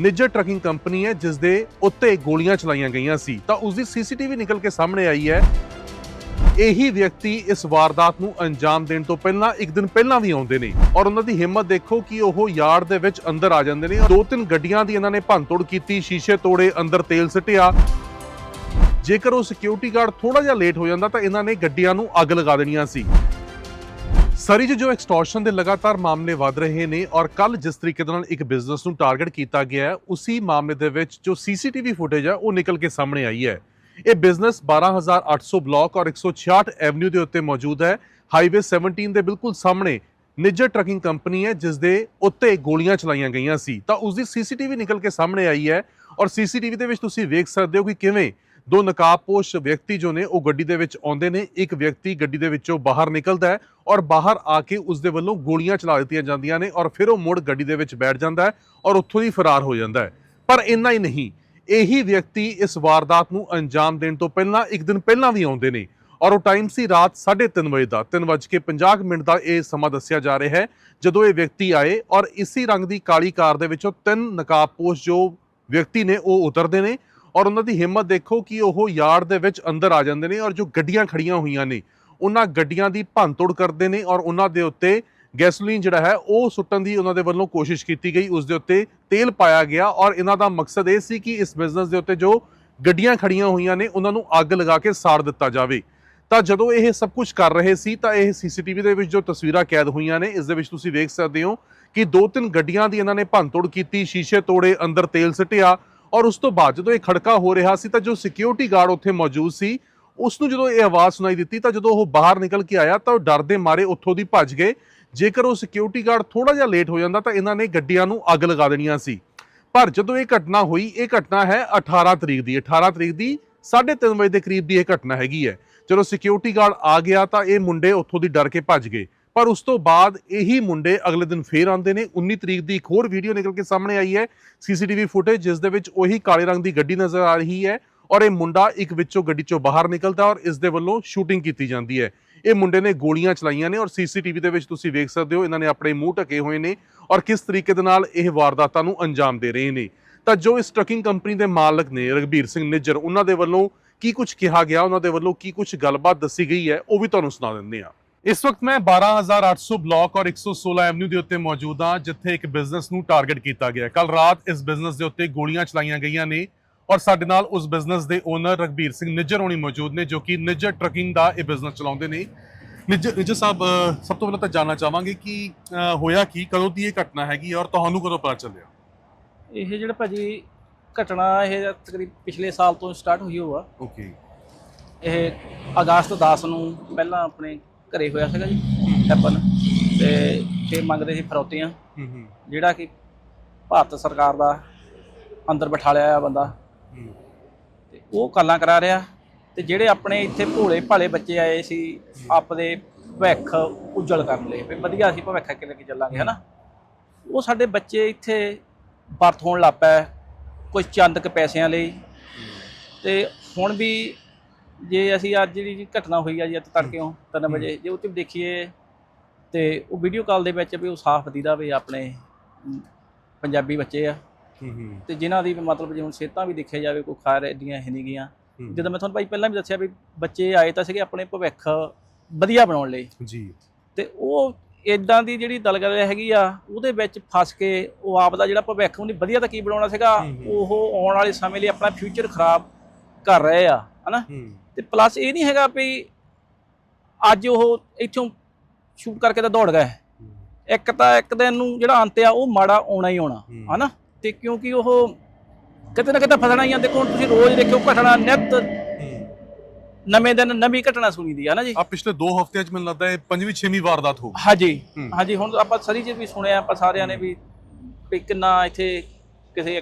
Nijjar trucking company ਹੈ ਜਿਸ ਦੇ ਉੱਤੇ ਗੋਲੀਆਂ ਚਲਾਈਆਂ ਗਈਆਂ ਸੀ। ਤਾਂ ਉਸ ਦੀ ਸੀਸੀਟੀਵੀ ਨਿਕਲ ਕੇ ਸਾਹਮਣੇ ਆਈ ਹੈ। ਇਹੀ ਵਿਅਕਤੀ ਇਸ ਵਾਰਦਾਤ ਨੂੰ ਅੰਜਾਮ ਦੇਣ ਤੋਂ ਪਹਿਲਾਂ, ਇੱਕ ਦਿਨ ਪਹਿਲਾਂ ਵੀ ਆਉਂਦੇ ਨੇ। ਔਰ ਉਹਨਾਂ ਦੀ ਹਿੰਮਤ ਦੇਖੋ ਕਿ ਉਹ ਯਾਰਡ ਦੇ ਵਿੱਚ ਅੰਦਰ ਆ ਜਾਂਦੇ ਨੇ। ਦੋ ਤਿੰਨ ਗੱਡੀਆਂ ਦੀ ਇਹਨਾਂ ਨੇ ਭੰਨਤੋੜ ਕੀਤੀ, ਸ਼ੀਸ਼ੇ ਤੋੜੇ, ਅੰਦਰ ਤੇਲ ਸਿੱਟਿਆ। ਜੇਕਰ ਉਹ ਸਿਕਿਉਰਿਟੀ ਗਾਰਡ ਥੋੜਾ ਜਿਹਾ ਲੇਟ ਹੋ ਜਾਂਦਾ ਤਾਂ ਇਹਨਾਂ ਨੇ ਗੱਡੀਆਂ ਨੂੰ ਅੱਗ ਲਗਾ ਦੇਣੀਆਂ ਸੀ। ਸਰੀ 'ਚ ਜੋ ਐਕਸਟੋਰਸ਼ਨ ਦੇ ਲਗਾਤਾਰ ਮਾਮਲੇ ਵੱਧ ਰਹੇ ਨੇ ਔਰ ਕੱਲ ਜਿਸ ਤਰੀਕੇ ਦੇ ਨਾਲ ਇੱਕ ਬਿਜ਼ਨਸ ਨੂੰ ਟਾਰਗੇਟ ਕੀਤਾ ਗਿਆ ਹੈ, ਉਸੇ ਮਾਮਲੇ ਦੇ ਵਿੱਚ ਜੋ ਸੀਸੀਟੀਵੀ ਫੁਟੇਜ ਹੈ, ਉਹ ਨਿਕਲ ਕੇ ਸਾਹਮਣੇ ਆਈ ਹੈ। ਇਹ ਬਿਜ਼ਨਸ 12800 ਬਲਾਕ ਔਰ 166 ਐਵਨਿਊ ਦੇ ਉੱਤੇ ਮੌਜੂਦ ਹੈ। ਹਾਈਵੇ 17 ਦੇ ਬਿਲਕੁਲ ਸਾਹਮਣੇ ਨਿੱਜਰ ਟਰੱਕਿੰਗ ਕੰਪਨੀ ਹੈ, ਜਿਸ ਦੇ ਉੱਤੇ ਗੋਲੀਆਂ ਚਲਾਈਆਂ ਗਈਆਂ ਸੀ। ਤਾਂ ਉਸ ਦੀ ਸੀਸੀਟੀਵੀ ਨਿਕਲ ਕੇ ਸਾਹਮਣੇ ਆਈ ਹੈ ਔਰ ਸੀਸੀਟੀਵੀ ਦੇ ਵਿੱਚ ਤੁਸੀਂ ਵੇਖ ਸਕਦੇ ਹੋ ਕਿ ਕਿਵੇਂ ਦੋ ਨਕਾਬਪੋਸ਼ ਵਿਅਕਤੀ ਜੋ ਨੇ, ਉਹ ਗੱਡੀ ਦੇ ਵਿੱਚ ਆਉਂਦੇ ਨੇ। ਇੱਕ ਵਿਅਕਤੀ ਗੱਡੀ ਦੇ ਵਿੱਚੋਂ ਬਾਹਰ ਨਿਕਲਦਾ ਹੈ ਔਰ ਬਾਹਰ ਆ ਕੇ ਉਸ ਦੇ ਵੱਲੋਂ ਗੋਲੀਆਂ ਚਲਾ ਦਿੱਤੀਆਂ ਜਾਂਦੀਆਂ ਨੇ ਔਰ ਫਿਰ ਉਹ ਮੁੜ ਗੱਡੀ ਦੇ ਵਿੱਚ ਬੈਠ ਜਾਂਦਾ ਹੈ ਔਰ ਉੱਥੋਂ ਹੀ ਫਰਾਰ ਹੋ ਜਾਂਦਾ ਹੈ। ਪਰ ਇੰਨਾ ਹੀ ਨਹੀਂ, ਇਹੀ ਵਿਅਕਤੀ ਇਸ ਵਾਰਦਾਤ ਨੂੰ ਅੰਜਾਮ ਦੇਣ ਤੋਂ ਪਹਿਲਾਂ, ਇੱਕ ਦਿਨ ਪਹਿਲਾਂ ਵੀ ਆਉਂਦੇ ਨੇ ਔਰ ਉਹ ਟਾਈਮ ਸੀ ਰਾਤ 3:30 ਵਜੇ ਦਾ 3:50 ਮਿੰਟ ਦਾ ਇਹ ਸਮਾਂ ਦੱਸਿਆ ਜਾ ਰਿਹਾ ਹੈ। ਜਦੋਂ ਇਹ ਵਿਅਕਤੀ ਆਏ ਔਰ ਇਸੇ ਰੰਗ ਦੀ ਕਾਲੀ ਕਾਰ ਦੇ ਵਿੱਚੋਂ ਤਿੰਨ ਨਕਾਬਪੋਸ਼ ਜੋ ਵਿਅਕਤੀ ਨੇ, ਉਹ ਉਤਰਦੇ ਨੇ ਔਰ ਉਹਨਾਂ ਦੀ ਹਿੰਮਤ ਦੇਖੋ ਕਿ ਉਹ ਯਾਰਡ ਦੇ ਵਿੱਚ ਅੰਦਰ ਆ ਜਾਂਦੇ ਨੇ ਔਰ ਜੋ ਗੱਡੀਆਂ ਖੜੀਆਂ ਹੋਈਆਂ ਨੇ, ਉਹਨਾਂ ਗੱਡੀਆਂ ਦੀ ਭੰਨਤੋੜ ਕਰਦੇ ਨੇ ਔਰ ਉਹਨਾਂ ਦੇ ਉੱਤੇ ਗੈਸੋਲੀਨ ਜਿਹੜਾ ਹੈ, ਉਹ ਸੁੱਟਣ ਦੀ ਉਹਨਾਂ ਦੇ ਵੱਲੋਂ ਕੋਸ਼ਿਸ਼ ਕੀਤੀ ਗਈ, ਉਸ ਦੇ ਉੱਤੇ ਤੇਲ ਪਾਇਆ ਗਿਆ ਔਰ ਇਹਨਾਂ ਦਾ ਮਕਸਦ ਇਹ ਸੀ ਕਿ ਇਸ ਬਿਜ਼ਨਸ ਦੇ ਉੱਤੇ ਜੋ ਗੱਡੀਆਂ ਖੜੀਆਂ ਹੋਈਆਂ ਨੇ, ਉਹਨਾਂ ਨੂੰ ਅੱਗ ਲਗਾ ਕੇ ਸਾੜ ਦਿੱਤਾ ਜਾਵੇ। ਤਾਂ ਜਦੋਂ ਇਹ ਸਭ ਕੁਝ ਕਰ ਰਹੇ ਸੀ, ਤਾਂ ਇਹ ਸੀਸੀਟੀਵੀ ਦੇ ਵਿੱਚ ਜੋ ਤਸਵੀਰਾਂ ਕੈਦ ਹੋਈਆਂ ਨੇ, ਇਸ ਦੇ ਵਿੱਚ ਤੁਸੀਂ ਵੇਖ ਸਕਦੇ ਹੋ ਕਿ ਦੋ ਤਿੰਨ ਗੱਡੀਆਂ ਦੀ ਇਹਨਾਂ ਨੇ ਭੰਨਤੋੜ ਕੀਤੀ, ਸ਼ੀਸ਼ੇ ਤੋੜੇ, ਅੰਦਰ ਤੇਲ ਸਿੱਟਿਆ ਔਰ ਉਸ ਤੋਂ ਬਾਅਦ ਜਦੋਂ ਇਹ ਖੜਕਾ ਹੋ ਰਿਹਾ ਸੀ ਤਾਂ ਜੋ ਸਿਕਿਉਰਿਟੀ ਗਾਰਡ ਉੱਥੇ ਮੌਜੂਦ ਸੀ ਉਸ ਨੂੰ ਜਦੋਂ ਇਹ ਆਵਾਜ਼ ਸੁਣਾਈ ਦਿੱਤੀ ਤਾਂ ਜਦੋਂ ਉਹ ਬਾਹਰ ਨਿਕਲ ਕੇ ਆਇਆ ਤਾਂ ਉਹ ਡਰ ਦੇ ਮਾਰੇ ਉੱਥੋਂ ਦੀ ਭੱਜ ਗਏ। ਜੇਕਰ ਉਹ ਸਿਕਿਉਰਿਟੀ ਗਾਰਡ ਥੋੜਾ ਜਿਹਾ ਲੇਟ ਹੋ ਜਾਂਦਾ ਤਾਂ ਇਹਨਾਂ ਨੇ ਗੱਡੀਆਂ ਨੂੰ ਅੱਗ ਲਗਾ ਦੇਣੀਆਂ ਸੀ। ਪਰ ਜਦੋਂ ਇਹ ਘਟਨਾ ਹੋਈ, ਇਹ ਘਟਨਾ ਹੈ 18 ਤਰੀਕ ਦੀ। 18 ਤਰੀਕ ਦੀ 3:30 ਵਜੇ ਦੇ ਕਰੀਬ ਦੀ ਇਹ ਘਟਨਾ ਹੈਗੀ ਹੈ। ਜਦੋਂ ਸਿਕਿਉਰਿਟੀ ਗਾਰਡ ਆ ਗਿਆ ਤਾਂ ਇਹ ਮੁੰਡੇ ਉੱਥੋਂ ਦੀ ਡਰ ਕੇ ਭੱਜ ਗਏ। ਪਰ ਉਸ ਤੋਂ ਬਾਅਦ ਇਹੀ ਮੁੰਡੇ ਅਗਲੇ ਦਿਨ ਫੇਰ ਆਉਂਦੇ ਨੇ। 19 ਤਰੀਕ ਦੀ ਇੱਕ ਹੋਰ ਵੀਡੀਓ ਨਿਕਲ ਕੇ ਸਾਹਮਣੇ ਆਈ ਹੈ। ਸੀਸੀਟੀਵੀ ਫੁਟੇਜ ਜਿਸ ਦੇ ਵਿੱਚ ਉਹੀ ਕਾਲੇ ਰੰਗ ਦੀ ਗੱਡੀ ਨਜ਼ਰ ਆ ਰਹੀ ਹੈ ਔਰ ਇਹ ਮੁੰਡਾ ਇੱਕ ਵਿੱਚੋਂ ਗੱਡੀ ਚੋਂ ਬਾਹਰ ਨਿਕਲਦਾ ਔਰ ਇਸ ਦੇ ਵੱਲੋਂ ਸ਼ੂਟਿੰਗ ਕੀਤੀ ਜਾਂਦੀ ਹੈ। ਇਹ ਮੁੰਡੇ ਨੇ ਗੋਲੀਆਂ ਚਲਾਈਆਂ ਨੇ ਔਰ ਸੀਸੀਟੀਵੀ ਦੇ ਵਿੱਚ ਤੁਸੀਂ ਵੇਖ ਸਕਦੇ ਹੋ ਇਹਨਾਂ ਨੇ ਆਪਣੇ ਮੂੰਹ ਢਕੇ ਹੋਏ ਨੇ ਔਰ ਕਿਸ ਤਰੀਕੇ ਦੇ ਨਾਲ ਇਹ ਵਾਰਦਾਤਾਂ ਨੂੰ ਅੰਜਾਮ ਦੇ ਰਹੇ ਨੇ। ਤਾਂ ਜੋ ਇਸ ਟਰੱਕਿੰਗ ਕੰਪਨੀ ਦੇ ਮਾਲਕ ਨੇ ਰਗਬੀਰ ਸਿੰਘ ਨਿੱਜਰ, ਉਹਨਾਂ ਦੇ ਵੱਲੋਂ ਕੀ ਕੁਝ ਕਿਹਾ ਗਿਆ, ਉਹਨਾਂ ਦੇ ਵੱਲੋਂ ਕੀ ਕੁਝ ਗੱਲਬਾਤ ਦੱਸੀ ਗਈ ਹੈ, ਉਹ ਵੀ ਤੁਹਾਨੂੰ ਸੁਣਾ ਦਿੰਦੇ ਹਾਂ। ਇਸ ਵਕਤ ਮੈਂ 12800 ਬਲਾਕ ਔਰ 116 ਐਵਨਿਊ ਦੇ ਉੱਤੇ ਮੌਜੂਦ ਹਾਂ ਜਿੱਥੇ ਇੱਕ ਬਿਜ਼ਨਸ ਨੂੰ ਟਾਰਗੇਟ ਕੀਤਾ ਗਿਆ ਕੱਲ ਰਾਤ ਇਸ ਬਿਜ਼ਨਸ ਦੇ ਉੱਤੇ ਗੋਲੀਆਂ ਚਲਾਈਆਂ ਗਈਆਂ ਨੇ ਔਰ ਸਾਡੇ ਨਾਲ ਉਸ ਬਿਜ਼ਨਸ ਦੇ ਓਨਰ ਰਗਬੀਰ ਸਿੰਘ ਨਿੱਜਰ ਹੋਣੀ ਮੌਜੂਦ ਨੇ ਜੋ ਕਿ ਨਿੱਜਰ ਟਰੱਕਿੰਗ ਦਾ ਇਹ ਬਿਜ਼ਨਸ ਚਲਾਉਂਦੇ ਨੇ। ਨਿੱਜਰ ਨਿੱਜਰ ਸਾਹਿਬ ਸਭ ਤੋਂ ਪਹਿਲਾਂ ਤਾਂ ਜਾਨਣਾ ਚਾਹਾਂਗੇ ਕਿ ਹੋਇਆ ਕੀ ਕਦੋਂ ਦੀ ਇਹ ਘਟਨਾ ਹੈਗੀ ਔਰ ਤੁਹਾਨੂੰ ਕਦੋਂ ਪਤਾ ਚੱਲਿਆ? ਇਹ ਜਿਹੜਾ ਭਾਜੀ ਘਟਨਾ ਇਹ ਤਕਰੀਬ ਪਿਛਲੇ ਸਾਲ ਤੋਂ ਸਟਾਰਟ ਹੋਈ ਹੋਆ। ਓਕੇ ਇਹ ਅਗਸਤ 10 ਨੂੰ ਪਹਿਲਾਂ ਆਪਣੇ ਘਰੇ ਹੋਇਆ ਸੀਗਾ ਜੀ ਹੈਪਨ ਤੇ ਇਹ ਮੰਗਦੇ ਸੀ ਫਰੌਤੀਆਂ। ਹੂੰ ਹੂੰ। ਜਿਹੜਾ ਕਿ ਭਾਰਤ ਸਰਕਾਰ ਦਾ ਅੰਦਰ ਬਿਠਾ ਲਿਆ ਆ ਬੰਦਾ। ਹੂੰ। ਤੇ ਉਹ ਕਾਲਾਂ ਕਰਾ ਰਿਹਾ। ਤੇ ਜਿਹੜੇ ਆਪਣੇ ਇੱਥੇ ਭੋਲੇ ਭਾਲੇ ਬੱਚੇ ਆਏ ਸੀ ਆਪਦੇ ਭਵਿੱਖ ਉਜਲ ਕਰਨ ਲਈ ਵੀ ਵਧੀਆ ਸੀ ਭਵਿੱਖ ਲੈ ਕੇ ਚੱਲਾਂਗੇ ਹਨਾ? ਉਹ ਸਾਡੇ ਬੱਚੇ ਇੱਥੇ ਬਰਥ ਹੋਣ ਲੱਗ ਪਏ ਕੁਝ ਚੰਦ ਕ ਪੈਸਿਆਂ ਲਈ। ਤੇ ਹੁਣ ਵੀ ਜੇ ਅਸੀਂ ਅੱਜ ਜਿਹੜੀ ਘਟਨਾ ਹੋਈ ਆ ਜੀ ਅੱਜ ਤੜਕਿਓਂ 3 ਵਜੇ ਜੇ ਉਹ ਤੇ ਦੇਖੀਏ ਤੇ ਉਹ ਵੀਡੀਓ ਕਾਲ ਦੇ ਵਿੱਚ ਵੀ ਉਹ ਸਾਫ਼ ਦੀਦਾ ਵੀ ਆਪਣੇ ਪੰਜਾਬੀ ਬੱਚੇ ਆ। ਤੇ ਜਿਨ੍ਹਾਂ ਦੀ ਮਤਲਬ ਜੇ ਹੁਣ ਸਿਹਤਾਂ ਵੀ ਦੇਖਿਆ ਜਾਵੇ ਕੋਈ ਖਾਰ ਐਡੀਆਂ ਹੈ ਨਹੀਂ ਗੀਆਂ। ਜਦੋਂ ਮੈਂ ਤੁਹਾਨੂੰ ਭਾਈ ਪਹਿਲਾਂ ਵੀ ਦੱਸਿਆ ਵੀ ਬੱਚੇ ਆਏ ਤਾਂ ਸੀਗੇ ਆਪਣੇ ਭਵਿੱਖ ਵਧੀਆ ਬਣਾਉਣ ਲਈ। ਜੀ। ਤੇ ਉਹ ਇਦਾਂ ਦੀ ਜਿਹੜੀ ਦਲਗਲ ਹੈਗੀ ਆ ਉਹਦੇ ਵਿੱਚ ਫਸ ਕੇ ਉਹ ਆਪ ਦਾ ਜਿਹੜਾ ਭਵਿੱਖ ਉਹਨੇ ਵਧੀਆ ਤਾਂ ਕੀ ਬਣਾਉਣਾ ਸੀਗਾ। ਉਹ ਆਉਣ ਵਾਲੇ ਸਮੇਂ ਲਈ ਆਪਣਾ ਫਿਊਚਰ ਖਰਾਬ ਕਰ ਰਹੇ ਆ ਹਨਾ? ਤੇ ਪਲੱਸ ਇਹ ਨਹੀਂ ਹੈਗਾ ਵੀ ਅੱਜ ਉਹ ਇੱਥੋਂ ਸ਼ੂਟ ਕਰਕੇ ਤਾਂ ਦੌੜ ਗਏ। ਇੱਕ ਤਾਂ ਇੱਕ ਦਿਨ ਨੂੰ ਜਿਹੜਾ ਅੰਤ ਆ ਉਹ ਮਾੜਾ ਆਉਣਾ ਹੀ ਆਉਣਾ। ਹਨਾ? ਤੇ ਕਿਉਂਕਿ ਉਹ ਕਿਤੇ ਨਾ ਕਿਤੇ ਫਸਣਾ ਹੀ ਆ। ਦੇਖੋ ਤੁਸੀਂ ਰੋਜ਼ ਦੇਖਿਓ ਘਟਨਾ ਨਿਤ ਨਵੇਂ ਦਿਨ ਨਵੀਂ ਘਟਨਾ ਸੁਣੀਦੀ ਆ ਨਾ ਜੀ? ਆ ਪਿਛਲੇ 2 ਹਫ਼ਤਿਆਂ ਚ ਮੈਨੂੰ ਲੱਗਦਾ ਇਹ ਪੰਜਵੀਂ ਛੇਵੀਂ ਵਾਰਦਾਤ ਹੋ ਹਾਂਜੀ। ਹਾਂਜੀ ਹੁਣ ਆਪਾਂ ਸਰੀ ਜੀ ਵੀ ਸੁਣਿਆ ਆਪਾਂ ਸਾਰਿਆਂ ਨੇ ਵੀ ਕਿੰਨਾ ਇੱਥੇ ਕਿਸੇ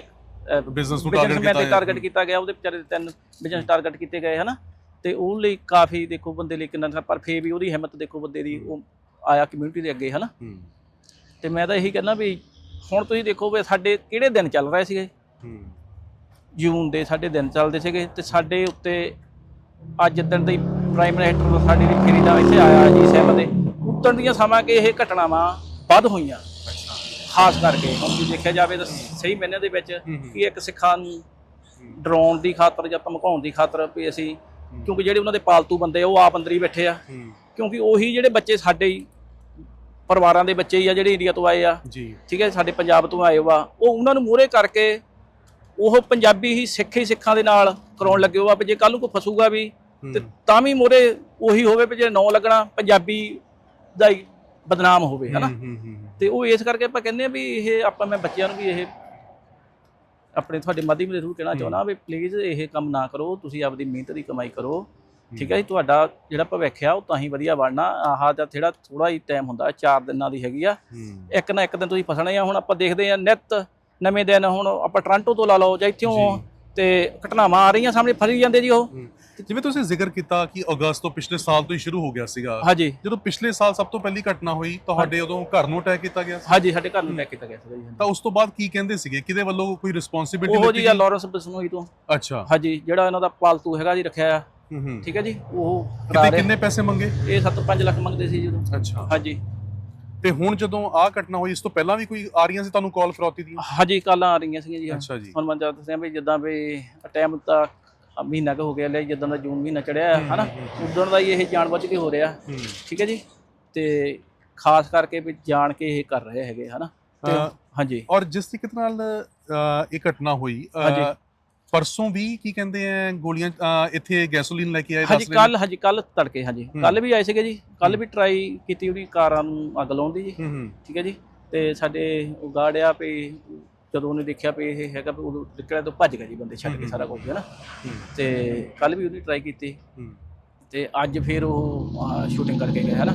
ਬਿਜ਼ਨਸ ਨੂੰ ਟਾਰਗੇਟ ਕੀਤਾ ਟਾਰਗੇਟ ਕੀਤਾ ਗਿਆ ਉਹਦੇ ਵਿਚਾਰੇ ਦੇ ਤਿੰਨ ਬਿਜ਼ਨਸ ਟਾਰਗੇਟ ਕੀਤੇ ਗਏ ਹਨਾ? ਤੇ ਉਹ ਲਈ ਕਾਫੀ ਦੇਖੋ ਬੰਦੇ ਲਈ ਕਿੰਨਾ ਪਰ ਫੇਰ ਵੀ ਉਹਦੀ ਹਿੰਮਤ ਦੇਖੋ ਬੰਦੇ ਦੀ ਉਹ ਆਇਆ ਕਮਿਊਨਿਟੀ ਦੇ ਅੱਗੇ ਹਨਾ? ਤੇ ਮੈਂ ਤਾਂ ਇਹੀ ਕਹਿੰਦਾ ਵੀ ਹੁਣ ਤੁਸੀਂ ਦੇਖੋ ਵੀ ਸਾਡੇ ਕਿਹੜੇ ਦਿਨ ਚੱਲ ਰਹੇ ਸੀਗੇ? ਜੂਨ ਦੇ ਸਾਡੇ ਦਿਨ ਚੱਲਦੇ ਸੀਗੇ ਤੇ ਸਾਡੇ ਉੱਤੇ ਅੱਜ ਦਿਨ ਦੀ ਪ੍ਰਾਈਮ ਮਿਨਿਸਟਰ ਸਾਡੀ ਦੀ ਫੇਰੀ ਦਾ ਇੱਥੇ ਆਇਆ ਜੀ ਸਹਿਮ ਦੇ। ਉੱਤਰ ਦੀਆਂ ਸਮਾਂ ਕਿ ਇਹ ਘਟਨਾਵਾਂ ਵੱਧ ਹੋਈਆਂ। ਖਾਸ ਕਰਕੇ ਹੁਣ ਜੇ ਦੇਖਿਆ ਜਾਵੇ ਤਾਂ ਸਹੀ ਮੈਨੇ ਦੇ ਵਿੱਚ। ਕਿ ਇੱਕ ਸਿੱਖਾਂ ਨੂੰ ਡਰਾਉਣ ਦੀ ਖਾਤਰ ਜਾਂ ਧਮਕਾਉਣ ਦੀ ਖਾਤਰ ਵੀ ਅਸੀਂ ਕਿਉਂਕਿ ਜਿਹੜੇ ਉਹਨਾਂ ਦੇ ਪਾਲਤੂ ਬੰਦੇ ਆ, ਉਹ ਆਪ ਅੰਦਰ ਹੀ ਬੈਠੇ ਆ। ਕਿਉਂਕਿ ਉਹੀ ਜਿਹੜੇ ਬੱਚੇ ਸਾਡੇ ਹੀ ਪਰਿਵਾਰਾਂ ਦੇ ਬੱਚੇ ਹੀ ਆ ਜਿਹੜੇ ਇੰਡੀਆ ਤੋਂ ਆਏ ਆ। ਜੀ। ਠੀਕ ਹੈ ਸਾਡੇ ਪੰਜਾਬ ਤੋਂ ਆਏ ਵਾ। ਉਹ ਉਹਨਾਂ ਨੂੰ ਮੂਹਰੇ ਕਰਕੇ ਉਹ ਪੰਜਾਬੀ ਹੀ ਸਿੱਖ ਹੀ ਸਿੱਖਾਂ ਦੇ ਨਾਲ ਕਰਾਉਣ ਲੱਗੇ ਹੋ ਆ ਵੀ ਜੇ ਕੱਲ ਨੂੰ ਕੋਈ ਫਸੂਗਾ ਵੀ ਤੇ। ਤਾਂ ਵੀ ਮੂਹਰੇ ਉਹੀ ਹੋਵੇ ਵੀ ਜੇ ਨਾਂ ਲੱਗਣਾ ਪੰਜਾਬੀ ਦਾ ਹੀ ਬਦਨਾਮ ਹੋਵੇ ਹਨਾ? ਤੇ ਉਹ ਇਸ ਕਰਕੇ ਆਪਾਂ ਕਹਿੰਦੇ ਆ ਵੀ ਇਹ ਆਪਾਂ ਮੈਂ ਬੱਚਿਆਂ ਨੂੰ ਵੀ ਇਹ ਆਪਣੇ ਤੁਹਾਡੇ ਮਾਧਿਅਮ ਦੇ ਥਰੂ ਕਹਿਣਾ ਚਾਹੁੰਦਾ ਵੀ ਪਲੀਜ਼ ਇਹ ਕੰਮ ਨਾ ਕਰੋ ਤੁਸੀਂ ਆਪਦੀ ਮਿਹਨਤ ਦੀ ਕਮਾਈ ਕਰੋ। ਠੀਕ ਹੈ ਜੀ ਤੁਹਾਡਾ ਜਿਹੜਾ ਭਵਿੱਖ ਆ ਉਹ ਤਾਂ ਹੀ ਵਧੀਆ ਬਣਨਾ। ਆਹ ਦਾ ਜਿਹੜਾ ਥੋੜਾ ਹੀ ਟਾਈਮ ਹੁੰਦਾ ਚਾਰ ਦਿਨਾਂ ਦੀ ਹੈਗੀ ਆ। ਇੱਕ ਨਾ ਇੱਕ ਦਿਨ ਤੁਸੀਂ ਫਸਣਾ ਆ ਹੁਣ ਆਪਾਂ ਦੇਖਦੇ ਆ ਨਿਤ ਨਵੇਂ ਦਿਨ ਹੁਣ ਆਪਾਂ ਟ੍ਰਾਂਟੋ ਤੋਂ ਲਾ ਲਓ ਜਾਂ ਇੱਥੋਂ। ਤੇ ਘਟਨਾਵਾਂ ਆ ਰਹੀਆਂ ਸਾਹਮਣੇ ਫਰੀ ਜਾਂਦੇ ਜੀ ਉਹ। ਜਿਵੇਂ ਤੁਸੀਂ ਜ਼ਿਕਰ ਕੀਤਾ ਕਿ ਅਗਸਤ ਤੋਂ ਪਿਛਲੇ ਸਾਲ ਤੋਂ ਹੀ ਸ਼ੁਰੂ ਹੋ ਗਿਆ ਸੀਗਾ। ਹਾਂਜੀ। ਜਦੋਂ ਪਿਛਲੇ ਸਾਲ ਸਭ ਤੋਂ ਪਹਿਲੀ ਘਟਨਾ ਹੋਈ ਤੁਹਾਡੇ ਉਦੋਂ ਘਰ ਨੂੰ ਅਟੈਕ ਕੀਤਾ ਗਿਆ ਸੀ? ਹਾਂਜੀ ਸਾਡੇ ਘਰ ਨੂੰ ਲੈ ਕੇ ਤਾਂ ਗਿਆ ਜੀ ਤਾਂ ਉਸ ਤੋਂ ਬਾਅਦ ਕੀ ਕਹਿੰਦੇ ਸੀਗੇ? ਕਿਹਦੇ ਵੱਲੋਂ ਕੋਈ ਉਹ ਰਿਸਪੌਂਸਿਬਿਲਟੀ ਜੀ ਆ ਲਾਰੈਂਸ ਬਿਸਨੋਈ ਤੋਂ। ਅੱਛਾ। ਹਾਂਜੀ ਜਿਹੜਾ ਇਹਨਾਂ ਦਾ ਪਾਲਤੂ ਹੈਗਾ ਜੀ ਰੱਖਿਆ ਆ। ਠੀਕ ਹੈ ਜੀ ਉਹ ਕਿਤੇ ਰਹੇ। ਕਿੰਨੇ ਪੈਸੇ ਮੰਗੇ? ਇਹ 7-5 ਲੱਖ ਮੰਗਦੇ ਸੀ ਜਦੋਂ। ਅੱਛਾ। ਹਾਂਜੀ। ਤੇ ਹੁਣ ਜਦੋਂ ਆਹ ਘਟਨਾ ਹੋਈ ਇਸ ਤੋਂ ਪਹਿਲਾਂ ਵੀ ਕੋਈ ਆ ਰਹੀਆਂ ਸੀ ਤੁਹਾਨੂੰ ਕਾਲ ਫਰੌਤੀ ਦੀਆਂ? ਹਾਂਜੀ ਕਾਲਾਂ ਆ ਰਹੀਆਂ ਸੀਗੀਆਂ ਜੀ ਅੱਛਾ ਜੀ। ਹੁਣ ਮੈਂ ਜਦ ਦੱਸਿਆ ਵੀ ਜਿੱਦਾਂ ਵੀ ਟਾਈਮ ਤਾਂ ਮਹੀਨਾ ਕੁ ਹੋ ਗਿਆ ਲੈ ਜਿੱਦਾਂ ਦਾ ਜੂਨ ਮਹੀਨਾ ਚੜਿਆ ਹੈ ਹਨਾ ਉਦੋਂ ਦਾ ਹੀ ਇਹ ਜਾਣਬੁੱਝ ਕੇ ਹੋ ਰਿਹਾ। ਠੀਕ ਹੈ ਜੀ? ਤੇ ਖਾਸ ਕਰਕੇ ਵੀ ਜਾਣ ਕੇ ਇਹ ਕਰ ਰਹੇ ਹੈਗੇ ਹਨਾ। ਤੇ ਹਾਂਜੀ। ਔਰ ਜਿਸ ਤਰੀਕੇ ਨਾਲ ਇਹ ਘਟਨਾ ਹੋਈ। ਪਰਸੋਂ ਵੀ ਕੀ ਕਹਿੰਦੇ ਆ ਗੋਲੀਆਂ ਇੱਥੇ ਗੈਸੋਲੀਨ ਲੈ ਕੇ ਆਏ ਹਾਂਜੀ। ਕੱਲ ਹਾਂਜੀ ਕੱਲ ਤੜਕੇ ਹਾਂਜੀ। ਕੱਲ ਵੀ ਆਏ ਸੀਗੇ ਜੀ। ਕੱਲ ਵੀ ਟਰਾਈ ਕੀਤੀ ਉਹਦੀ ਕਾਰਾਂ ਨੂੰ ਅੱਗ ਲਾਉਣ ਦੀ ਜੀ। ਠੀਕ ਹੈ ਜੀ? ਤੇ ਸਾਡੇ ਉਹ ਗਾਰਡ ਆ ਵੀ ਜਦੋਂ ਉਹਨੇ ਦੇਖਿਆ ਵੀ ਇਹ ਹੈਗਾ ਵੀ ਉਦੋਂ ਨਿਕਲਿਆ ਤੋਂ ਭੱਜ ਗਿਆ ਜੀ ਬੰਦੇ ਛੱਡ ਕੇ ਸਾਰਾ ਕੁਝ ਹੈ ਨਾ? ਤੇ ਕੱਲ ਵੀ ਉਹਨੇ ਟਰਾਈ ਕੀਤੀ। ਤੇ ਅੱਜ ਫਿਰ ਉਹ ਸ਼ੂਟਿੰਗ ਕਰਕੇ ਗਏ ਹੈ ਨਾ?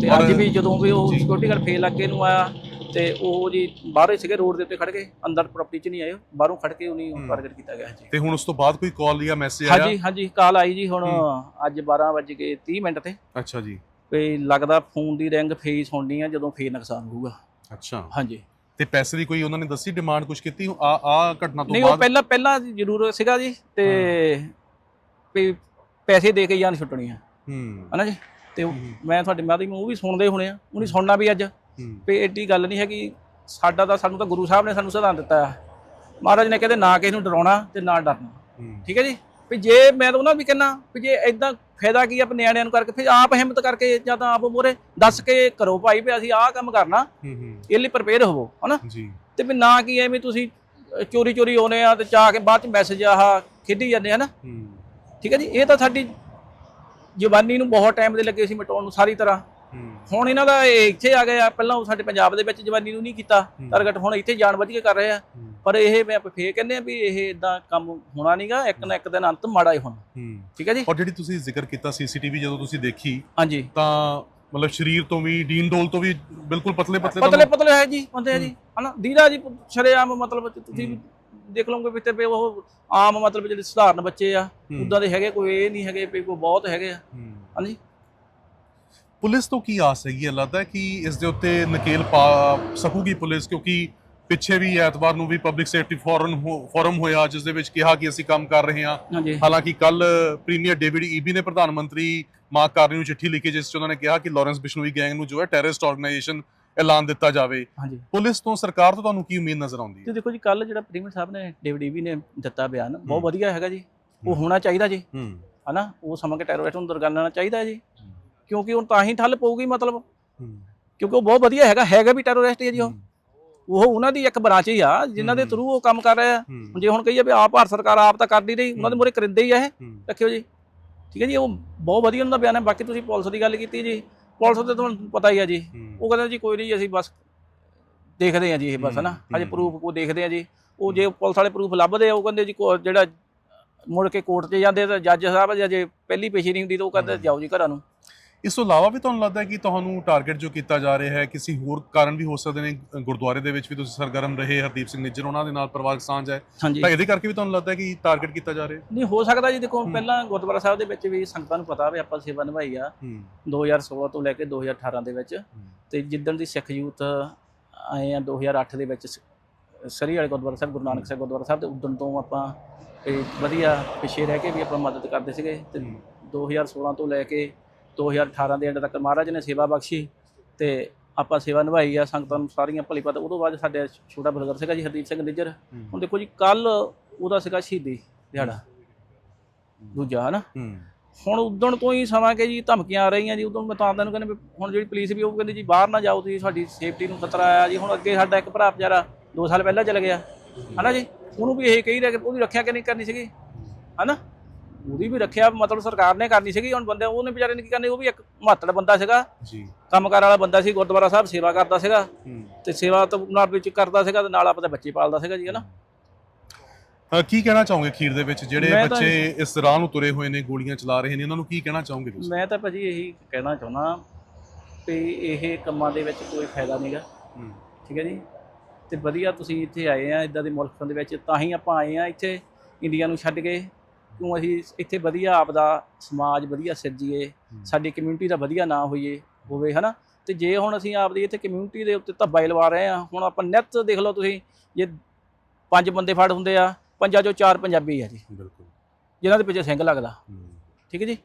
ਤੇ ਅੱਜ ਵੀ ਜਦੋਂ ਵੀ ਉਹ। ਸਿਕਿਉਰਿਟੀ ਗਾਰਡ ਫੇਲ ਅੱਗੇ ਨੂੰ ਆਇਆ ਤੇ ਉਹ ਜੀ ਬਾਹਰ ਸੀਗੇ ਰੋਡ ਦੇ ਉੱਤੇ ਖੜ ਕੇ ਅੰਦਰ ਪ੍ਰਾਪਰਟੀ 'ਚ ਨਹੀਂ ਆਏ ਬਾਹਰੋਂ ਖੜ ਕੇ ਉਹਨੀ ਟਾਰਗੇਟ ਕੀਤਾ ਗਿਆ ਜੀ ਤੇ ਹੁਣ ਉਸ ਤੋਂ ਬਾਅਦ ਕੋਈ ਕਾਲ ਜਾਂ ਮੈਸੇਜ ਆਇਆ? ਹਾਂਜੀ ਹਾਂਜੀ ਕਾਲ ਆਈ ਜੀ ਹੁਣ ਅੱਜ 12 ਵਜੇ ਕੇ 30 ਮਿੰਟ ਤੇ। ਅੱਛਾ ਜੀ। ਵੀ ਲੱਗਦਾ ਫੋਨ ਦੀ ਰਿੰਗ ਫੇਸ ਹੋਣੀ ਆ ਜਦੋਂ ਫੇਰ ਨੁਕਸਾਨ ਹੋਊਗਾ। ਅੱਛਾ। ਹਾਂਜੀ। ਤੇ ਪੈਸੇ ਦੀ ਕੋਈ ਉਹਨਾਂ ਨੇ ਦੱਸੀ ਡਿਮਾਂਡ ਕੁਝ ਕੀਤੀ? ਆ ਆ ਘਟਨਾ ਤੋਂ ਨਹੀਂ ਉਹ ਬਾਅਦ ਪਹਿਲਾਂ ਪਹਿਲਾਂ ਜ਼ਰੂਰ ਸੀਗਾ ਜੀ ਤੇ ਵੀ ਪੈਸੇ ਦੇ ਕੇ ਜਾਨ ਛੁੱਟਣੀ ਆ ਹੂੰ। ਹਨਾ ਜੀ? ਤੇ ਉਹ- ਮੈਂ ਤੁਹਾਡੇ ਮਾਦੀ ਨੂੰ ਉਹ ਵੀ ਸੁਣਦੇ ਹੋਣੇ ਆ ਉਹਨੇ ਸੁਣਨਾ ਵੀ ਅੱਜ। ਹੂੰ। ਵੀ ਐਡੀ ਗੱਲ ਨਹੀਂ ਹੈਗੀ ਸਾਡਾ ਤਾਂ ਸਾਨੂੰ ਤਾਂ ਗੁਰੂ ਸਾਹਿਬ ਨੇ ਸਾਨੂੰ ਸਿਧਾਂਤ ਦਿੱਤਾ। ਹੈ ਮਹਾਰਾਜ ਨੇ ਕਹਿੰਦੇ ਨਾ ਕਿਸੇ ਨੂੰ ਡਰਾਉਣਾ ਤੇ ਨਾ ਡਰਨਾ। ਹੂੰ। ਠੀਕ ਹੈ ਜੀ? ਵੀ ਜੇ ਮੈਂ ਤਾਂ ਉਹਨਾਂ ਨੂੰ ਵੀ ਕਹਿੰਦਾ ਵੀ ਜੇ ਐਦਾਂ ਫਾਇਦਾ ਕੀ ਆ ਨਿਆਣਿਆਂ ਨੂੰ ਕਰਕੇ? ਫਿਰ ਆਪ ਹਿੰਮਤ ਕਰਕੇ ਜਾਂ ਤਾਂ ਆਪ ਮੋਰੇ ਦੱਸ ਕੇ ਕਰੋ ਭਾਈ ਵੀ ਅਸੀਂ ਆਹ ਕੰਮ ਕਰਨਾ ਹੂੰ ਹੂੰ। ਇਹ ਲਈ ਪ੍ਰਪੇਅਰ ਹੋਵੋ ਹਨਾ? ਜੀ। ਤੇ ਵੀ ਨਾ ਕੀ ਐਵੇਂ ਤੁਸੀਂ ਚੋਰੀ ਚੋਰੀ ਆਉਨੇ ਆ ਤੇ ਚਾ ਕੇ ਬਾਅਦ ਚ ਮੈਸੇਜ ਆਹ ਖੇਡੀ ਜਾਂਦੇ ਹਨਾ? ਠੀਕ ਹੈ ਜੀ? ਇਹ ਤਾਂ ਸਾਡੀ ਜਵਾਨੀ ਨੂੰ ਬਹੁਤ ਟਾਈਮ ਦੇ ਲੱਗੇ ਸੀ ਮਿਟਾਉਣ ਨੂੰ ਸਾਰੀ ਤਰ੍ਹਾਂ। ਹੁਣ ਇਹਨਾਂ ਦਾ ਇਹ ਇੱਥੇ ਆ ਗਏ ਆ ਪਹਿਲਾਂ ਉਹ ਸਾਡੇ ਪੰਜਾਬ ਦੇ ਵਿੱਚ ਜਵਾਨੀ ਨੂੰ ਨਹੀਂ ਕੀਤਾ ਟਾਰਗੇਟ ਹੁਣ ਇੱਥੇ ਜਾਣ ਬੁੱਝ ਕੇ ਕਰ ਰਹੇ ਆ। ਹੂੰ, ਪਰ ਇਹ ਮੈਂ ਫੇਰ ਕਹਿੰਦੇ ਆ ਵੀ ਇਹ ਇਦਾਂ ਕੰਮ ਹੋਣਾ ਨਹੀਂਗਾ ਇੱਕ ਨਾ ਇੱਕ ਦਿਨ ਅੰਤ ਮਾੜਾ ਹੀ ਹੋਣਾ। ਹੂੰ। ਠੀਕ ਹੈ ਜੀ? ਔਰ ਜਿਹੜੀ ਤੁਸੀਂ ਜ਼ਿਕਰ ਕੀਤਾ ਸੀਸੀਟੀਵੀ ਜਦੋਂ ਤੁਸੀਂ ਦੇਖੀ ਹਾਂਜੀ। ਤਾਂ ਮਤਲਬ ਸਰੀਰ ਤੋਂ ਵੀ ਡੀਨ ਡੋਲ ਤੋਂ ਵੀ ਬਿਲਕੁਲ ਪਤਲੇ ਪਤਲੇ ਪਤਲੇ ਪਤਲੇ ਹੈ ਜੀ ਹੁੰਦੇ ਆ ਜੀ। ਹਨਾ ਦੀਦਾ ਜੀ ਸ਼ਰੇਆਮ ਮਤਲਬ ਤੁਸੀਂ ਵੀ ਦੇਖ ਲਓਗੇ ਵੀ ਤੇ ਉਹ ਆਮ ਮਤਲਬ ਜਿਹੜੇ ਸਧਾਰਨ ਬੱਚੇ ਆ ਹੂੰ। ਉਦਾਂ ਦੇ ਹੈਗੇ ਕੋਈ ਇਹ ਨਹੀਂ ਹੈਗੇ ਕੋਈ ਬਹੁਤ ਹੈਗੇ ਆ। ਹੂੰ। ਹਾਂਜੀ? ਪੁਲਿਸ ਤੋਂ ਕੀ ਆਸ ਹੈਗੀ ਹੈ? ਲੱਗਦਾ ਕਿ ਇਸ ਦੇ ਉੱਤੇ ਨਕੇਲ ਪਾ ਸਕੂਗੀ ਪੁਲਿਸ ਕਿਉਂਕਿ ਪਿੱਛੇ ਵੀ ਐਤਵਾਰ ਨੂੰ ਵੀ ਪਬਲਿਕ ਸੇਫਟੀ ਫੋਰਮ ਫੋਰਮ ਹੋਇਆ ਜਿਸ ਦੇ ਵਿੱਚ ਕਿਹਾ ਕਿ ਅਸੀਂ ਕੰਮ ਕਰ ਰਹੇ ਹਾਂ। ਹਾਲਾਂਕਿ ਕੱਲ ਪ੍ਰੀਮੀਅਰ ਡੇਵਿਡ ਈਬੀ ਨੇ ਪ੍ਰਧਾਨ ਮੰਤਰੀ ਮਾਰਕ ਕਾਰਨੀ ਨੂੰ ਚਿੱਠੀ ਲਿਖੀ ਜਿਸ 'ਚ ਉਹਨਾਂ ਨੇ ਕਿਹਾ ਕਿ ਲਾਰੈਂਸ ਬਿਸ਼ਨੋਈ ਗੈਂਗ ਨੂੰ ਜੋ ਹੈ ਟੈਰਰਿਸਟ ਆਰਗੇਨਾਈਜੇਸ਼ਨ ਐਲਾਨ ਦਿੱਤਾ ਜਾਵੇ। ਪੁਲਿਸ ਤੋਂ ਸਰਕਾਰ ਤੋਂ ਤੁਹਾਨੂੰ ਕੀ ਉਮੀਦ ਨਜ਼ਰ ਆਉਂਦੀ ਹੈ? ਤੇ ਦੇਖੋ ਜੀ ਕੱਲ ਜਿਹੜਾ ਪ੍ਰੀਮੀਅਰ ਸਾਹਿਬ ਨੇ ਡੇਵਿਡ ਈਵੀ ਨੇ ਦਿੱਤਾ ਬਿਆਨ ਬਹੁਤ ਵਧੀਆ ਹੈਗਾ ਜੀ। ਉਹ ਹੋਣਾ ਚਾਹੀਦਾ ਜੀ। ਹਨਾ? ਉਹ ਸਮਾਂ ਕੇ ਟੈਰਰਿਸਟ ਨੂੰ ਦਰਗਾਲਣਾ ਚਾਹੀਦਾ ਜੀ। ਕਿਉਂਕਿ ਹੁਣ ਤਾਂ ਹੀ ਠੱਲ ਪਊਗੀ ਮਤਲਬ। ਕਿਉਂਕਿ ਉਹ ਬਹੁਤ ਵਧੀਆ ਹੈਗਾ ਹੈਗਾ ਵੀ ਟੈਰਰਿਸਟ ਹੀ ਜੀ ਉਹ। ਉਹ ਉਹਨਾਂ ਦੀ ਇੱਕ ਬ੍ਰਾਂਚ ਹੀ ਆ ਜਿਨ੍ਹਾਂ ਦੇ ਥਰੂ ਉਹ ਕੰਮ ਕਰ ਰਹੇ ਜੇ ਹੁਣ ਕਹੀਏ ਵੀ ਆਪ ਭਾਰਤ ਸਰਕਾਰ ਆਪ ਤਾਂ ਕਰਦੀ ਰਹੀ ਉਹਨਾਂ ਦੇ ਮੂਹਰੇ ਕਰਿੰਦੇ ਹੀ ਆ ਇਹ ਰੱਖਿਓ ਜੀ। ਠੀਕ ਹੈ ਜੀ ਉਹ ਬਹੁਤ ਵਧੀਆ ਉਹਨਾਂ ਦਾ ਬਿਆਨ ਹੈ। ਬਾਕੀ ਤੁਸੀਂ ਪੁਲਿਸ ਦੀ ਗੱਲ ਕੀਤੀ ਜੀ ਪੁਲਿਸ ਦੇ ਤੁਹਾਨੂੰ ਪਤਾ ਹੀ ਆ ਜੀ। ਉਹ ਕਹਿੰਦਾ ਜੀ ਕੋਈ ਨਹੀਂ ਅਸੀਂ ਬਸ ਦੇਖਦੇ ਆ ਜੀ ਇਹ ਬਸ ਹਨਾ। ਹੂੰ। ਪ੍ਰੂਫ ਕੋ ਦੇਖਦੇ ਆ ਜੀ। ਉਹ ਜੇ ਪੁਲਿਸ ਵਾਲੇ ਪ੍ਰੂਫ ਲੱਭਦੇ ਆ ਉਹ ਕਹਿੰਦੇ ਜੀ ਜਿਹੜਾ ਮੁੜ ਕੇ ਕੋਰਟ 'ਚ ਜਾਂਦੇ ਤਾਂ ਜੱਜ ਸਾਹਿਬ ਜਾਂ ਜੇ ਪਹਿਲੀ ਪੇਸ਼ੀ ਨਹੀਂ ਹੁੰਦੀ ਤਾਂ ਉਹ ਕਹਿੰਦੇ ਜਾਓ ਜੀ ਘਰਾਂ ਨੂੰ। ਇਸ ਤੋਂ ਇਲਾਵਾ ਵੀ ਤੁਹਾਨੂੰ ਲੱਗਦਾ ਹੈ ਕਿ ਤੁਹਾਨੂੰ ਟਾਰਗੇਟ ਜੋ ਕੀਤਾ ਜਾ ਰਿਹਾ ਹੈ ਕਿਸੇ ਹੋਰ ਕਾਰਨ ਵੀ ਹੋ ਸਕਦੇ ਨੇ ਗੁਰਦੁਆਰੇ ਦੇ ਵਿੱਚ ਵੀ ਤੁਸੀਂ ਸਰਗਰਮ ਰਹੇ ਹਰਦੀਪ ਸਿੰਘ ਨਿੱਜਰ ਉਹਨਾਂ ਦੇ ਨਾਲ ਪਰਿਵਾਰਕ ਸਾਂਝ ਹੈ। ਤਾਂ ਇਹਦੇ ਕਰਕੇ ਵੀ ਤੁਹਾਨੂੰ ਲੱਗਦਾ ਹੈ ਕਿ ਟਾਰਗੇਟ ਕੀਤਾ ਜਾ ਰਿਹਾ ਹੈ? ਨਹੀਂ ਹੋ ਸਕਦਾ ਜੀ ਦੇਖੋ ਪਹਿਲਾਂ ਗੁਰਦੁਆਰਾ ਸਾਹਿਬ ਦੇ ਵਿੱਚ ਵੀ ਸੰਗਤਾਂ ਨੂੰ ਪਤਾ ਵੀ ਆਪਾਂ ਸੇਵਾ ਨਿਭਾਈ ਆ। ਹੂੰ। 2016 ਤੋਂ ਲੈ ਕੇ 2018 ਦੇ ਵਿੱਚ। ਤੇ ਜਿੱਦਣ ਦੀ ਸਿੱਖ ਯੂਥ ਆਏ ਆ 2008 ਦੇ ਵਿੱਚ ਸਰੀ ਵਾਲੇ ਗੁਰਦੁਆਰਾ ਸਾਹਿਬ ਗੁਰੂ ਨਾਨਕ ਸਾਹਿਬ ਗੁਰਦੁਆਰਾ ਸਾਹਿਬ ਤੇ ਉਦੋਂ ਤੋਂ ਆਪਾਂ ਇਹ ਵਧੀਆ ਪਿੱਛੇ ਰਹਿ ਕੇ ਵੀ ਆਪਾਂ ਮਦਦ ਕਰਦੇ ਸੀਗੇ। ਤੇ 2016 ਤੋਂ ਲੈ ਕੇ 2018 ਦੇ ਐਂਡ ਤੱਕ ਮਹਾਰਾਜ ਨੇ ਸੇਵਾ ਬਖਸ਼ੀ ਤੇ ਆਪਾਂ ਸੇਵਾ ਨਿਭਾਈ ਆ ਸੰਗਤਾਂ ਨੂੰ ਸਾਰੀਆਂ ਭਲੀ ਪਤ ਤੋਂ ਬਾਅਦ ਸਾਡੇ ਛੋਟਾ ਬ੍ਰਦਰ ਸੀਗਾ ਜੀ ਹਰਦੀਪ ਸਿੰਘ ਨਿੱਜਰ। ਹੁਣ ਦੇਖੋ ਜੀ ਕੱਲ ਉਹਦਾ ਸੀਗਾ ਸ਼ਹੀਦੀ ਦਿਹਾੜਾ। ਦੂਜਾ ਹਨਾ? ਹੁਣ ਉਦਣ ਤੋਂ ਹੀ ਸਮਾਂ ਕਿ ਜੀ ਧਮਕੀਆਂ ਆ ਰਹੀਆਂ ਜੀ। ਉਦੋਂ ਮੈਂ ਤਾਂ ਤੈਨੂੰ ਕਹਿੰਦੇ ਹੁਣ ਜਿਹੜੀ ਪੁਲਿਸ ਵੀ ਉਹ ਕਹਿੰਦੀ ਜੀ ਬਾਹਰ ਨਾ ਜਾਓ ਤੁਸੀਂ ਸਾਡੀ ਸੇਫਟੀ ਨੂੰ ਖਤਰਾ ਆਇਆ ਜੀ। ਹੁਣ ਅੱਗੇ ਸਾਡਾ ਇੱਕ ਭਰਾ ਵਿਚਾਰਾ 2 ਸਾਲ ਪਹਿਲਾਂ ਚਲ ਗਿਆ। ਹਨਾ ਜੀ? ਉਹਨੂੰ ਵੀ ਇਹ ਕਹੀ ਰਿਹਾ ਕਿ ਉਹਦੀ ਰੱਖਿਆ ਕਿ ਨਹੀਂ ਕਰਨੀ ਸੀਗੀ? ਹਨਾ? ਉਹਦੀ ਵੀ ਰੱਖਿਆ ਮਤਲਬ ਸਰਕਾਰ ਨੇ ਕਰਨੀ ਸੀਗੀ ਹੁਣ ਬੰਦੇ ਉਹਨੇ ਵਿਚਾਰੇ ਨੇ ਕੀ ਕਰਨੀ ਉਹ ਵੀ ਇੱਕ ਮਹੱਤੜ ਬੰਦਾ ਸੀਗਾ। ਜੀ। ਕੰਮਕਾਰ ਵਾਲਾ ਬੰਦਾ ਸੀ ਗੁਰਦੁਆਰਾ ਸਾਹਿਬ ਸੇਵਾ ਕਰਦਾ ਸੀਗਾ। ਤੇ ਸੇਵਾ ਤੋਂ ਨਾਲ ਵਿੱਚ ਕਰਦਾ ਸੀਗਾ ਤੇ ਨਾਲ ਆਪਣੇ ਬੱਚੇ ਪਾਲਦਾ ਸੀਗਾ ਜੀ ਹਨਾ। ਕੀ ਕਹਿਣਾ ਚਾਹੋਗੇ ਖੀਰ ਦੇ ਵਿੱਚ? ਜਿਹੜੇ ਤਾਂ- ਬੱਚੇ ਇਸ ਰਾਹ ਨੂੰ ਤੁਰੇ ਹੋਏ ਨੇ ਗੋਲੀਆਂ ਚਲਾ ਰਹੇ ਨੇ ਉਹਨਾਂ ਨੂੰ ਕੀ ਕਹਿਣਾ ਚਾਹੋਗੇ ਤੁਸੀਂ? ਮੈਂ ਤਾਂ ਭਾਜੀ ਇਹੀ ਕਹਿਣਾ ਚਾਹੁੰਦਾ ਵੀ ਇਹ ਕੰਮਾਂ ਦੇ ਵਿੱਚ ਕੋਈ ਫਾਇਦਾ ਨਹੀਂਗਾ ਠੀਕ ਹੈ ਜੀ? ਤੇ ਵਧੀਆ ਤੁਸੀਂ ਇੱਥੇ ਆਏ ਆ ਇਦਾਂ ਦੇ ਮੁਲਕਾਂ ਦੇ ਵਿੱਚ ਤਾਂ ਹੀ ਆਪਾਂ ਆਏ ਆ ਇੱਥੇ ਇੰਡੀਆ ਨੂੰ ਛੱਡ ਕੇ। ਕਿਉਂ ਅਸੀਂ ਇੱਥੇ ਵਧੀਆ ਆਪਦਾ ਸਮਾਜ ਵਧੀਆ ਸਿਰਜੀਏ ਸਾਡੀ ਕਮਿਊਨਿਟੀ ਦਾ ਵਧੀਆ ਨਾਂ ਹੋਈਏ ਹੋਵੇ ਹਨਾ? ਤੇ ਜੇ ਹੁਣ ਅਸੀਂ ਆਪਦੀ ਇੱਥੇ ਕਮਿਊਨਿਟੀ ਦੇ ਉੱਤੇ ਧੱਬਾ ਹੀ ਲਵਾ ਰਹੇ ਆ ਹੁਣ ਆਪਾਂ ਨਿੱਤ ਦੇਖ ਲਓ ਤੁਸੀਂ ਜੇ ਪੰਜ ਬੰਦੇ ਫੜ ਹੁੰਦੇ ਆ ਪੰਜਾਂ ਚੋਂ ਚਾਰ ਪੰਜਾਬੀ ਆ ਜੀ। ਬਿਲਕੁਲ। ਜਿਨ੍ਹਾਂ ਦੇ ਪਿੱਛੇ ਸਿੰਘ ਲੱਗਦਾ। ਹੂੰ। ਠੀਕ ਹੈ ਜੀ?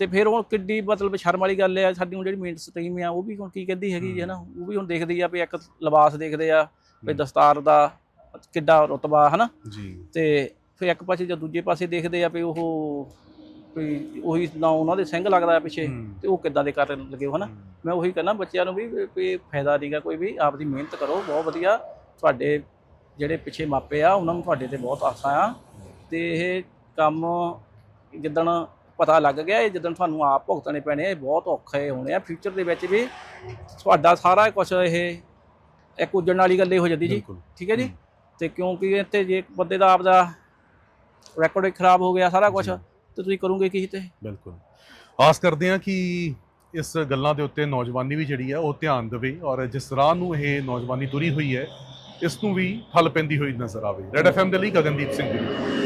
ਤੇ ਫਿਰ ਹੁਣ ਕਿੱਡੀ ਮਤਲਬ ਸ਼ਰਮ ਵਾਲੀ ਗੱਲ ਹੈ ਸਾਡੀ ਹੁਣ ਜਿਹੜੀ ਮੇਨ ਸਟ੍ਰੀਮ ਆ ਉਹ ਵੀ ਹੁਣ ਕੀ ਕਹਿੰਦੀ ਹੈਗੀ ਜੀ ਹਨਾ? ਉਹ ਵੀ ਹੁਣ ਦੇਖਦੀ ਆ ਵੀ ਇੱਕ ਲਿਬਾਸ ਦੇਖਦੇ ਆ ਵੀ ਦਸਤਾਰ ਦਾ ਕਿੱਡਾ ਰਤਬਾ ਹਨਾ? ਜੀ। ਤੇ ਫਿਰ ਇੱਕ ਪਾਸੇ ਜਾਂ ਦੂਜੇ ਪਾਸੇ ਦੇਖਦੇ ਆ ਵੀ ਉਹ ਵੀ ਉਹੀ ਨਾ ਉਹਨਾਂ ਦੇ ਸਿੰਘ ਲੱਗਦਾ ਪਿੱਛੇ ਹੂੰ। ਤੇ ਉਹ ਕਿੱਦਾਂ ਦੇ ਕਰਨ ਲੱਗੇ ਹੋ। ਹਨਾ ਮੈਂ ਉਹੀ ਕਹਿੰਦਾ ਬੱਚਿਆਂ ਨੂੰ ਵੀ ਵੀ- ਫਾਇਦਾ ਨਹੀਂਗਾ ਕੋਈ ਵੀ ਆਪਦੀ ਮਿਹਨਤ ਕਰੋ ਬਹੁਤ ਵਧੀਆ। ਤੁਹਾਡੇ ਜਿਹੜੇ ਪਿੱਛੇ ਮਾਪੇ ਆ ਉਹਨਾਂ ਨੂੰ ਤੁਹਾਡੇ ਤੇ ਬਹੁਤ ਆਸਾਂ ਆ। ਤੇ ਇਹ ਕੰਮ ਜਿੱਦਣ ਪਤਾ ਲੱਗ ਗਿਆ ਇਹ ਜਿੱਦਣ ਤੁਹਾਨੂੰ ਆਪ ਭੁਗਤਣੇ ਪੈਣੇ ਇਹ ਬਹੁਤ ਔਖੇ ਹੋਣੇ ਆ। ਫਿਊਚਰ ਦੇ ਵਿੱਚ ਵੀ ਤੁਹਾਡਾ ਸਾਰਾ ਕੁਝ ਇਹ ਇੱਕ ਉੱਜਣ ਵਾਲੀ ਗੱਲ ਇਹ ਹੋ ਜਾਂਦੀ ਜੀ ਠੀਕ ਹੈ ਜੀ? ਤੇ ਕਿਉਂਕਿ ਇੱਥੇ ਜੇ ਇੱਕ ਬੰਦੇ ਦਾ ਆਪਦਾ ਰੈਕੋਰਡ ਖਰਾਬ ਹੋ ਗਿਆ ਸਾਰਾ ਕੁਝ ਤੇ ਤੁਸੀਂ ਕਰੋਗੇ ਕੀ ਤੇ? ਬਿਲਕੁਲ। ਆਸ ਕਰਦੇ ਹਾਂ ਕਿ ਇਸ ਗੱਲਾਂ ਦੇ ਉੱਤੇ ਨੌਜਵਾਨੀ ਵੀ ਜਿਹੜੀ ਹੈ ਉਹ ਧਿਆਨ ਦੇਵੇ ਔਰ ਜਿਸ ਰਾਹ ਨੂੰ ਇਹ ਨੌਜਵਾਨੀ ਤੁਰੀ ਹੋਈ ਹੈ ਇਸ ਨੂੰ ਵੀ ਠੱਲ ਪੈਂਦੀ ਹੋਈ ਨਜ਼ਰ ਆਵੇ। ਰੈਡ ਐਫਐਮ ਦੇ ਲਈ ਗਗਨਦੀਪ ਸਿੰਘ ਗਿੱਲ